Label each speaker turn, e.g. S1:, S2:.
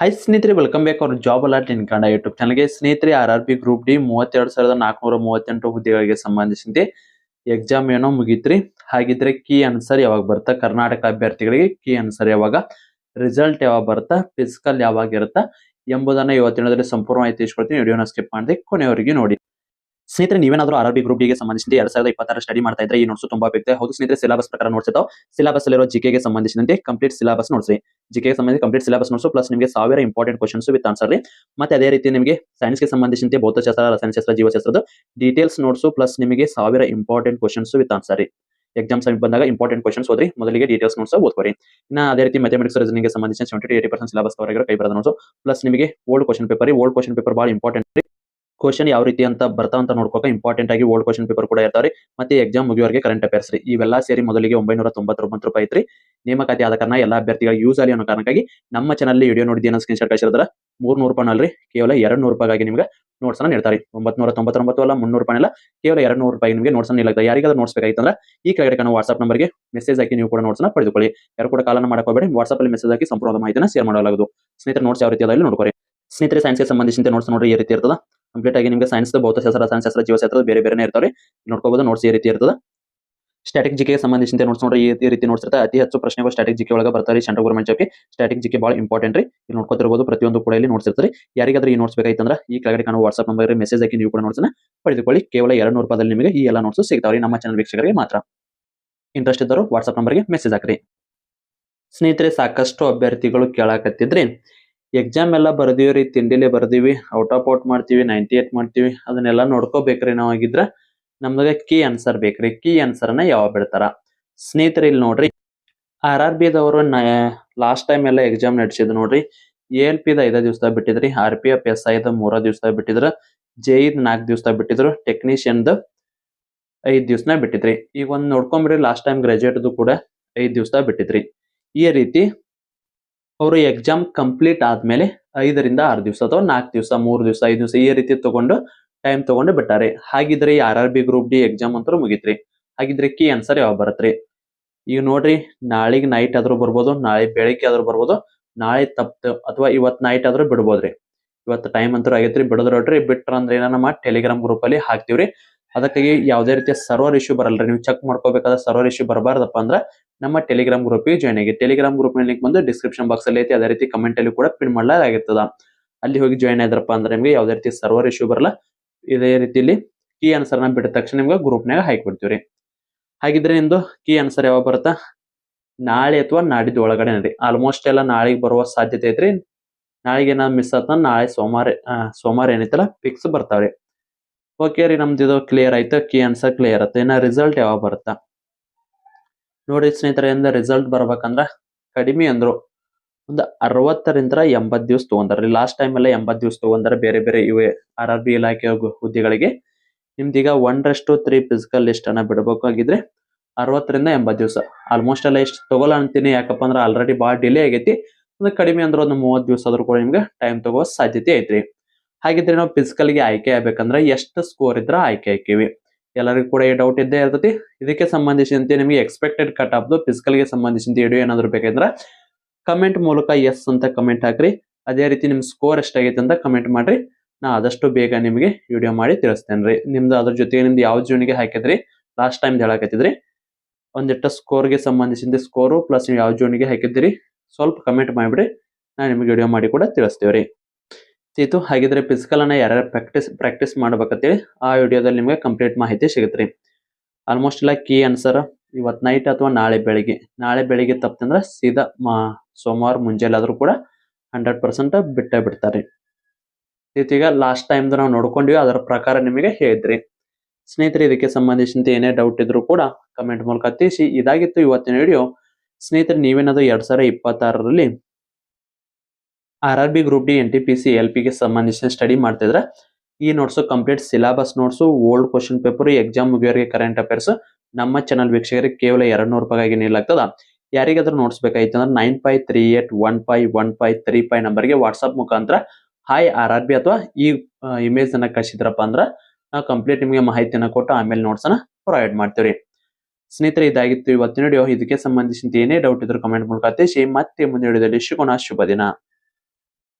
S1: Hi ಸ್ನೇಹಿತರೆ welcome back ಅವ್ರ job alert in Kannada YouTube ಚಾನಲ್ಗೆ ಸ್ನೇಹಿತರೆ R R B group D ಮೂವತ್ತೆರಡು ಸಾವಿರದ ನಾಲ್ಕುನೂರ ಮೂವತ್ತೆಂಟು ಹುದ್ದೆಗಳಿಗೆ ಸಂಬಂಧಿಸಿದಂತೆ ಎಕ್ಸಾಮ್ ಏನೋ ಮುಗೀತ್ರಿ. ಹಾಗಿದ್ರೆ ಕೀ ಆನ್ಸರ್ ಯಾವಾಗ ಬರ್ತಾ ಕರ್ನಾಟಕ ಅಭ್ಯರ್ಥಿಗಳಿಗೆ ಕೀ ಆನ್ಸರ್ ಯಾವಾಗ? ರಿಸಲ್ಟ್ ಯಾವಾಗ ಬರ್ತಾ ಫಿಸಿಕಲ್ ಯಾವಾಗ ಇರುತ್ತಾ? ಎಂಬುದನ್ನ ಇವತ್ತಿನದಲ್ಲಿ ಸಂಪೂರ್ಣ ಮಾಹಿತಿ ತಿಳಿಸ್ಕೊಡ್ತೀನಿ. ವಿಡಿಯೋನ ಸ್ಕಿಪ್ ಮಾಡಿದೆ ಕೊನೆಯವರೆಗೆ ನೋಡಿ. ಸ್ನೇಹಿತರೆ, ನೀವೇನಾದ್ರೂ ಆರ್ ಬಿ ಗ್ರೂಪ್ಗೆ ಸಂಬಂಧಿಸಿದಂತೆ ಎರಡ್ ಸಾವಿರದ ಇಪ್ಪತ್ತರ ಸ್ಟಡಿ ಮಾಡ್ತಾ ಇದ್ರೆ ಈ ನೋಟ್ಸ್ ತುಂಬಾ ಬೇಕು ಹೌದು ಸ್ನೇಹಿತರೆ ಸಿಲಬಸ್ ಪ್ರಕಾರ ನೋಟ್ಸ್ ಸಿಲಾಬಸ್ ಅಲ್ಲಿರೋ ಜಿಕೆಗೆ ಸಂಬಂಧಿಸಿದಂತೆ ಕಂಪ್ಲೀಟ್ ಸಿಲಬಸ್ ನೋಟ್ಸ್ ಜಿಕೆ ಸಂಬಂಧಿಸಿ ಕಂಪ್ಲೀಟ್ ಸಿಲೆಬಸ್ ನೋಟ್ಸ್ ಪ್ಲಸ್ ನಿಮಗೆ ಸಾವಿರ ಇಂಪಾರ್ಟೆಂಟ್ ಕ್ವಶನ್ಸ್ ವಿತ್ ಆನ್ಸರ್ ರೀ ಮತ್ತೆ ಅದೇ ರೀತಿ ನಿಮಗೆ ಸೈನ್ಸ್ಗೆ ಸಂಬಂಧಿಸಿದಂತೆ ಭೌತಶಾಸ್ತ್ರ, ರಸಾಯನಶಾಸ್ತ್ರ, ಜೀವಶಾಸ್ತ್ರದ ಡೀಟೇಲ್ಸ್ ನೋಡ್ಸು ಪ್ಲಸ್ ನಿಮಗೆ ಸಾವಿರ ಇಂಪಾರ್ಟೆಂಟ್ ಕ್ವಶನ್ಸ್ ವಿತ್ ಆನ್ಸರ್ ರೀ. ಎಕ್ಸಾಮ್ ಸಮೀಪ ಬಂದಾಗ ಇಂಪಾರ್ಟೆಂಟ್ ಕ್ವಶನ್ಸ್ ಓದ್ರಿ, ಮೊದಲಿಗೆ ಡೀಟೇಲ್ಸ್ ನೋಟ್ಸ್ ಓದ್ಕೋರಿ. ಇನ್ನ ಅದೇ ರೀತಿ ಮ್ಯಾಥಮೆಟಿಕ್ಸ್ ರೀಸನಿಂಗ್ ಸಂಬಂಧಿಸಿದ seventy eighty percent syllabus cover ಆಗಿರೋ ಕೈ ಬರೋದು ನೋಟ್ಸ್ ಪ್ಲಸ್ ನಿಮಗೆ old question paper old question paper ಭಾಳ ಇಂಪಾರ್ಟೆಂಟ್ ಕ್ವಶನ್ ಯಾವ ರೀತಿ ಅಂತ ಬರ್ತಾ ಅಂತ ನೋಡ್ಕೋಕ ಇಂಪಾರ್ಟೆಂಟ್ ಆಗಿ ಓಲ್ಡ್ ಕ್ವಶನ್ ಪೇಪರ್ ಕೂಡ ಇರ್ತಾವ್ರಿ. ಮತ್ತೆ ಎಕ್ಸಾಮ್ ಮುಗಿಯೋರಿಗೆ ಕರೆಂಟ್ ಅಫೇರ್ಸ್ ರೀ. ಇವೆಲ್ಲ ಸೇರಿ ಮೊದಲಿಗೆ ಒಂಬೈನೂರ ತೊಂಬತ್ತೊಂಬತ್ತು ರೂಪಾಯಿ ಐತ್ರಿ. ನೇಮಕಾತಿ ಆದ ಕಾರಣ ಎಲ್ಲ ಅಭ್ಯರ್ಥಿಗಳಿಗೆ ಯೂಸ್ ಆಗಲಿ ಅನ್ನೋ ಕಾರಣಕ್ಕಾಗಿ ನಮ್ಮ ಚಾನಲ್ ವಿಡಿಯೋ ನೋಡಿದ ಸ್ಕ್ರೀನ್ ಶಾಟ್ ಕಳಿಸಿದ್ರೆ ಮೂರ್ ನೂರು ರೂಪಾಯಿ ಅಲ್ರಿ ಕೇವಲ ಎರಡು ನೂರು ರೂಪಾಯಿಗಾಗಿ ನಿಮಗೆ ನೋಟ್ಸ್ ಅನ್ನ ನೀಡ್ತಾರೆ. ಒಂಬತ್ನೂರ ತೊಂಬತ್ತೊಂಬತ್ತು ಅಲ್ಲ, ಮುನ್ನೂರು ರೂಪಾಯಿ ಅಲ್ಲ ಕೇವಲ ಎರಡು ನೂರು ರೂಪಾಯಿ ನಿಮಗೆ ನೋಟ್ಸ್ ನೀಡಲಾಗ್ತದೆ. ಯಾರಿಗಾದ್ರೂ ನೋಟ್ಸ್ ಬೇಕಾಗಿತ್ತಂದ್ರೆ ಈ ಕೆಳಗಡೆ ಕಾಣುವ ವಾಟ್ಸ್ಆಪ್ ನಂಬರ್ಗೆ ಮೆಸೇಜ್ ಹಾಕಿ ನೀವು ಕೂಡ ನೋಟ್ಸ್ ಪಡೆದುಕೊಳ್ಳಿ. ಯಾರು ಕೂಡ ಕಾಲನ್ನ ಮಾಡ್ಕೋಬೇಡಿ ವಾಟ್ಸ್ಆಪ್ ಅಲ್ಲಿ ಮೆಸೇಜ್ ಹಾಕಿ ಸಂಪೂರ್ಣ ಮಾಹಿತಿನ ಶೇರ್ ಮಾಡಲಾಗುವುದು. ಸ್ನೇಹಿತರೆ ನೋಟ್ಸ್ ಯಾವ ರೀತಿ ಅದರಲ್ಲಿ ನೋಡ್ಕೊರಿ. ಸ್ನೇಹಿತರೆ ಸೈನ್ಸ್ಗೆ ಸಂಬಂಧಿಸಿದಂತೆ ನೋಟ್ಸ್ ನೋಡ್ರಿ, ಈ ರೀತಿ ಇರ್ತದ. ಕಂಪ್ಲೀಟ್ ಆಗಿ ನಿಮಗೆ ಸೈನ್ಸ್ ಭೌತಶಾಸ್ತ್ರ ರಸಾಯನಶಾಸ್ತ್ರ ಜೀವಶಾಸ್ತ್ರ ಬೇರೆ ಬೇರೆ ಇರ್ತಾವೆ ನೋಡ್ಕೋಬಹುದು ನೋಟ್ಸ್ ಈ ರೀತಿ ಇರ್ತದೆ. ಸ್ಟಾಟಿಕ್ ಜಿಕೆ ಸಂಬಂಧಿಸಿದಂತೆ ನೋಟ್ಸ್ ನೋಡ್ರಿ, ಈ- ರೀತಿ ನೋಟ್ಸ್ ಅತಿ ಹೆಚ್ಚು ಪ್ರಶ್ನೆಗಳು ಸ್ಟಾಟಿಕ್ ಜಿಕೆ ಒಳಗೆ ಬರ್ತಾರೆ ಸೆಂಟ್ರಲ್ ಗೌರ್ಮೆಂಟ್ ಜಾಬ್ಗೆ ಸ್ಟಾಟಿಕ್ ಜಿಕೆ ಭಾಳ ಇಂಪಾರ್ಟೆಂಟ್ ರೀ. ಇಲ್ಲಿ ನೋಡ್ಕೊತಿರ್ಬೋದು, ಪ್ರತಿಯೊಂದು ಕೂಡ ಇಲ್ಲಿ ನೋಟ್ಸ್ ಇರ್ತಾರೆ ಯಾರಿಗಾದ್ರೂ ಈ ನೋಟ್ಸ್ ಬೇಕಾಯ್ತಂದ್ರೆ ಈ ಕೆಳಗಡೆ ಕಾಣುವ ವಾಟ್ಸ್ಆಪ್ ನಂಬರ್ ಮೆಸೇಜ್ ಹಾಕಿ ನೀವು ಕೂಡ ನೋಟ್ಸ್ ಪಡೆದುಕೊಳ್ಳಿ. ಕೇವಲ ಎರಡು ನೂರು ರೂಪಾಯಿ ನಿಮಗೆ ಈ ಎಲ್ಲ ನೋಟ್ಸ್ ಸಿಗ್ತಾವ್ರಿ ನಮ್ಮ ಚಾನಲ್ ವೀಕ್ಷಕರಿಗೆ ಮಾತ್ರ. ಇಂಟ್ರೆಸ್ಟ್ ಇದ್ದರು ವಾಟ್ಸ್ಆಪ್ ನಂಬರ್ಗೆ ಮೆಸೇಜ್ ಹಾಕ್ರಿ. ಸ್ನೇಹಿತರೆ, ಸಾಕಷ್ಟು ಅಭ್ಯರ್ಥಿಗಳು ಕೇಳಾಕತ್ತಿದ್ರಿ. ಎಕ್ಸಾಮ್ ಎಲ್ಲ ಬರ್ದೀವ್ರಿ, ತಿಂಡಿಲೆ ಬರ್ದೀವಿ ಔಟ್ ಆಫ್ ಔಟ್ ಮಾಡ್ತೀವಿ ನೈಂಟಿ ಏಟ್ ಮಾಡ್ತೀವಿ, ಅದನ್ನೆಲ್ಲ ನೋಡ್ಕೋಬೇಕ್ರಿ ಆಗಿದ್ರ ನಮ್ದಾಗ ಕೀ ಆನ್ಸರ್ ಬೇಕ್ರಿ. ಕೀ ಆನ್ಸರ್ನ ಯಾವಾಗ ಬಿಡ್ತಾರ? ಸ್ನೇಹಿತರೆ ಇಲ್ಲಿ ನೋಡ್ರಿ ಆರ್ ಆರ್ ಬಿದವರು ಲಾಸ್ಟ್ ಟೈಮ್ ಎಲ್ಲ ಎಕ್ಸಾಮ್ ನಡೆಸಿದ್ರು ನೋಡ್ರಿ ಎ ಎಲ್ ಪಿದ ಐದ ದಿವಸದಾಗ ಬಿಟ್ಟಿದ್ರಿ ಆರ್ ಪಿ ಎಫ್ ಎಸ್ ಐದ ಮೂರ ದಿವಸದಾಗ ಬಿಟ್ಟಿದ್ರ ಜೆ ಇದ್ ನಾಲ್ಕು ದಿವಸ ಬಿಟ್ಟಿದ್ರು ಟೆಕ್ನಿಷಿಯನ್ದ ಐದ್ ದಿವ್ಸನ ಬಿಟ್ಟಿದ್ರಿ. ಈಗ ಒಂದ್ ನೋಡ್ಕೊಂಬ್ರಿ ಲಾಸ್ಟ್ ಟೈಮ್ ಗ್ರಾಜುಯೇಟ್ದು ಕೂಡ ಐದ್ ದಿವಸ ಬಿಟ್ಟಿದ್ರಿ. ಈ ರೀತಿ ಅವರು ಎಕ್ಸಾಮ್ ಕಂಪ್ಲೀಟ್ ಆದ್ಮೇಲೆ ಐದರಿಂದ ಆರು ದಿವಸ ಅಥವಾ ನಾಲ್ಕು ದಿವಸ, ಮೂರು ದಿವಸ, ಐದು ದಿವಸ ಈ ರೀತಿ ತಗೊಂಡು ಟೈಮ್ ತಗೊಂಡು ಬಿಟ್ಟಾರೆ. ಹಾಗಿದ್ರೆ R R B group D exam ಅಂತ ಮುಗಿತ್ರಿ. ಹಾಗಿದ್ರೆ ಕೀ ಆನ್ಸರ್ ಯಾವಾಗ ಬರತ್ರಿ? ಈಗ ನೋಡ್ರಿ, ನಾಳೆಗೆ ನೈಟ್ ಆದ್ರೂ ಬರ್ಬೋದು, ನಾಳೆ ಬೆಳಿಗ್ಗೆ ಆದ್ರೂ ಬರ್ಬೋದು, ನಾಳೆ ತಪ್ಪು ಅಥವಾ ಇವತ್ ನೈಟ್ ಆದ್ರೂ ಬಿಡ್ಬೋದ್ರಿ. ಇವತ್ತು ಟೈಮ್ ಅಂತೂ ಆಗೈತ್ರಿ ಬಿಡೋದ್ರ ನೋಡ್ರಿ ಬಿಟ್ರ ಅಂದ್ರೆ ಏನ ನಮ್ಮ ಟೆಲಿಗ್ರಾಮ್ ಗ್ರೂಪ್ ಅಲ್ಲಿ ಹಾಕ್ತಿವ್ರಿ. ಅದಕ್ಕಾಗಿ ಯಾವುದೇ ರೀತಿಯ ಸರ್ವರ್ ಇಶ್ಯೂ ಬರಲ್ರಿ. ನೀವು ಚೆಕ್ ಮಾಡ್ಕೋಬೇಕಾದ್ರೆ ಸರ್ವರ್ ಇಶ್ಯೂ ಬರಬಾರ್ದಪ್ಪ ಅಂದ್ರ ನಮ್ಮ ಟೆಲಿಗ್ರಾಮ್ ಗ್ರೂಪ್ಗೆ ಜಾಯ್ನ್ ಆಗಿ. ಟೆಲಿಗ್ರಾಮ್ ಗ್ರೂಪ್ ಲಿಂಕ್ ಬಂದು ಡಿಸ್ಕ್ರಿಪ್ಷನ್ ಬಾಕ್ಸ್ ಅಲ್ಲಿ ಐತಿ. ಅದೇ ರೀತಿ ಕಮೆಂಟ್ ಅಲ್ಲಿ ಕೂಡ ಪಿನ್ ಮಾಡಲಾಗಿರ್ತದ ಅಲ್ಲಿ ಹೋಗಿ ಜಾಯ್ನ್ ಆದ್ರಪ್ಪ ಅಂದ್ರೆ ನಿಮಗೆ ಯಾವುದೇ ರೀತಿ ಸರ್ವರ್ ಇಶ್ಯೂ ಬರಲ್ಲ, ಇದೇ ರೀತಿಲಿ ಕೀ ನ ಬಿಟ್ಟ ತಕ್ಷಣ ನಿಮ್ಗೆ ಗ್ರೂಪ್ನಾಗ ಹಾಕಿಬಿಡ್ತೀವ್ರಿ ಹಾಗಿದ್ರೆ ನಿಮ್ದು ಕೀ ಆನ್ಸರ್ ಯಾವಾಗ ಬರುತ್ತಾ? ನಾಳೆ ಅಥವಾ ನಾಡಿದ್ದು ಒಳಗಡೆ ನೋಡಿ. ಆಲ್ಮೋಸ್ಟ್ ಎಲ್ಲ ನಾಳೆಗೆ ಬರುವ ಸಾಧ್ಯತೆ ಐತ್ರಿ. ನಾಳೆಗೆ ಏನಾದ್ರು ಮಿಸ್ ಆತ ನಾಳೆ ಸೋಮವಾರ ಸೋಮವಾರ ಏನೈತಲ್ಲ ಫಿಕ್ಸ್ ಬರ್ತಾವ್ರಿ. ಓಕೆ ರೀ ನಮ್ದು ಇದು ಕ್ಲಿಯರ್ ಆಯ್ತು. ಕೀ ಆನ್ಸರ್ ಕ್ಲಿಯರ್ ಆಯ್ತು. ಇನ್ನ ರಿಸಲ್ಟ್ ಯಾವಾಗ ಬರುತ್ತಾ? ನೋಡ್ರಿ ಸ್ನೇಹಿತರೆ ಇಂದ ರಿಸಲ್ಟ್ ಬರ್ಬೇಕಂದ್ರ ಕಡಿಮೆ ಅಂದ್ರು ಒಂದು ಅರವತ್ತರಿಂದ ಎಂಬತ್ ದಿವಸ ತಗೊಂಡಾರ್ರಿ. ಲಾಸ್ಟ್ ಟೈಮ್ ಎಲ್ಲ ಎಂಬತ್ ದಿವಸ ತಗೊಂಡಾರ ಬೇರೆ ಬೇರೆ ಇವೆ ಆರ್ ಆರ್ ಬಿ ಇಲಾಖೆ ಹುದ್ದೆಗಳಿಗೆ. ನಿಮ್ದೀಗ ಒಂದರಷ್ಟು ತ್ರೀ ಫಿಸಿಕಲ್ ಲಿಸ್ಟ್ ಅನ್ನ ಬಿಡಬೇಕಾಗಿದ್ರೆ ಅರವತ್ತರಿಂದ ಎಂಬತ್ ದಿವಸ. ಆಲ್ಮೋಸ್ಟ್ ಎಲ್ಲ ಎಷ್ಟು ತಗೋಲ್ಲ ಅಂತೀನಿ, ಯಾಕಪ್ಪ ಅಂದ್ರೆ ಆಲ್ರೆಡಿ ಭಾಳ ಡಿಲೇ ಆಗೈತಿ. ಅಂದ್ರೆ ಕಡಿಮೆ ಅಂದ್ರೆ ಒಂದು ಮೂವತ್ತು ದಿವಸ ಆದ್ರೂ ಕೂಡ ನಿಮ್ಗೆ ಟೈಮ್ ತಗೋ ಸಾಧ್ಯತೆ ಐತ್ರಿ. ಹಾಗಿದ್ರೆ ನಾವು ಫಿಸಿಕಲ್ಗೆ ಆಯ್ಕೆ ಆಗ್ಬೇಕಂದ್ರೆ ಎಷ್ಟು ಸ್ಕೋರ್ ಇದ್ರೆ ಆಯ್ಕೆ ಆಯ್ಕೆವಿ ಎಲ್ಲರಿಗೂ ಕೂಡ ಈ ಡೌಟ್ ಇದ್ದೇ ಇರ್ತೈತಿ. ಇದಕ್ಕೆ ಸಂಬಂಧಿಸಿದಂತೆ ನಿಮಗೆ ಎಕ್ಸ್ಪೆಕ್ಟೆಡ್ ಕಟ್ ಫಿಸಿಕಲ್ಗೆ ಸಂಬಂಧಿಸಿದಂತೆ ವಿಡಿಯೋ ಏನಾದ್ರು ಬೇಕಂದ್ರೆ ಕಮೆಂಟ್ ಮೂಲಕ ಎಸ್ ಅಂತ ಕಮೆಂಟ್ ಹಾಕ್ರಿ. ಅದೇ ರೀತಿ ನಿಮ್ ಸ್ಕೋರ್ ಎಷ್ಟಾಗೈತೆ ಅಂತ ಕಮೆಂಟ್ ಮಾಡ್ರಿ. ನಾ ಆದಷ್ಟು ಬೇಗ ನಿಮಗೆ ವಿಡಿಯೋ ಮಾಡಿ ತಿಳಿಸ್ತೇನೆ ರೀ. ನಿಮ್ದು ಅದ್ರ ಜೊತೆಗೆ ನಿಮ್ದು ಯಾವ ಜೂನಿಗೆ ಹಾಕಿದ್ರಿ ಲಾಸ್ಟ್ ಟೈಮ್ ಹೇಳಕತ್ತಿದ್ರಿ. ಒಂದಿಟ್ಟ ಸ್ಕೋರ್ಗೆ ಸಂಬಂಧಿಸಿದ ಸ್ಕೋರು ಪ್ಲಸ್ ನೀವು ಯಾವ ಜೂನಿಗೆ ಹಾಕಿದ್ದೀರಿ, ಸ್ವಲ್ಪ ಕಮೆಂಟ್ ಮಾಡಿಬಿಡಿ ನಾ ನಿಮಗೆ ವಿಡಿಯೋ ಮಾಡಿ ಕೂಡ ತಿಳಿಸ್ತೇವೆ ರೀ. ಇತ್ತು. ಹಾಗಿದ್ರೆ ಫಿಸಿಕಲ್ ಅನ್ನ ಯಾರ್ಯಾರು ಪ್ರಾಕ್ಟೀಸ್ ಪ್ರಾಕ್ಟೀಸ್ ಮಾಡ್ಬೇಕಂತೇಳಿ ಆ ವಿಡಿಯೋದಲ್ಲಿ ನಿಮಗೆ ಕಂಪ್ಲೀಟ್ ಮಾಹಿತಿ ಸಿಗುತ್ತೆ. ಆಲ್ಮೋಸ್ಟ್ ಎಲ್ಲ ಕೀ ಆನ್ಸರ್ ಇವತ್ತು ನೈಟ್ ಅಥವಾ ನಾಳೆ ಬೆಳಿಗ್ಗೆ. ನಾಳೆ ಬೆಳಿಗ್ಗೆ ತಪ್ಪಂದ್ರೆ ಸೀದಾ ಮಾ, ಸೋಮವಾರ ಮುಂಜಾನೆ ಆದ್ರೂ ಕೂಡ ಹಂಡ್ರೆಡ್ ಪರ್ಸೆಂಟ್ ಬಿಟ್ಟೇ ಬಿಡ್ತಾರೆ. ಈಗ ಲಾಸ್ಟ್ ಟೈಮ್ದು ನಾವು ನೋಡ್ಕೊಂಡಿವಿ, ಅದರ ಪ್ರಕಾರ ನಿಮಗೆ ಹೇಳಿದ್ರಿ. ಸ್ನೇಹಿತರೆ, ಇದಕ್ಕೆ ಸಂಬಂಧಿಸಿದಂತೆ ಏನೇ ಡೌಟ್ ಇದ್ರೂ ಕೂಡ ಕಮೆಂಟ್ ಮೂಲಕ ತಿಳಿಸಿ. ಇದಾಗಿತ್ತು ಇವತ್ತಿನ ವಿಡಿಯೋ ಸ್ನೇಹಿತರೆ, ನೀವೇನಾದರೂ ಎರಡ್ ಸಾವಿರ ಇಪ್ಪತ್ತಾರರಲ್ಲಿ R R B group D N T P C L ಪಿಗೆ ಸಂಬಂಧಿಸಿದ ಸ್ಟಡಿ ಮಾಡ್ತಿದ್ರೆ, ಈ notes complete syllabus notes old question paper exam ಮುಗಿಯೋರಿಗೆ current affairs ನಮ್ಮ ಚಾನಲ್ ವೀಕ್ಷಕರಿಗೆ ಕೇವಲ ಎರಡು ನೂರು ರೂಪಾಯಿಗೆ ನೀಡಲಾಗ್ತದ. ಯಾರಿಗಾದ್ರೂ ನೋಟ್ಸ್ ಬೇಕಾಯ್ತು ಅಂದ್ರೆ nine five three eight one five one five three five ನಂಬರ್ಗೆ ವಾಟ್ಸಪ್ ಮುಖಾಂತರ ಹಾಯ್ ಆರ್ ಆರ್ ಬಿ ಅಥವಾ ಈ ಇಮೇಜ್ ಅನ್ನ ಕಳಿಸಿದ್ರಪ್ಪ ಅಂದ್ರೆ, ನಾವು ಕಂಪ್ಲೀಟ್ ನಿಮಗೆ ಮಾಹಿತಿಯನ್ನು ಕೊಟ್ಟು ಆಮೇಲೆ ನೋಟ್ಸ್ ಅನ್ನ ಪ್ರೊವೈಡ್ ಮಾಡ್ತೀವಿ ಸ್ನೇಹಿತರೆ, ಇದಾಗಿತ್ತು ಇವತ್ತಿನ ವಿಡಿಯೋ ಇದಕ್ಕೆ ಸಂಬಂಧಿಸಿದಂತೆ ಏನೇ ಡೌಟ್ ಇದ್ರೂ ಕಮೆಂಟ್ ಮೂಲಕ ಮತ್ತೆ ಮುಂದಿನ ವಿಡಿಯೋದಲ್ಲಿ ಸಿಗೋಣ. ಶುಭ ದಿನ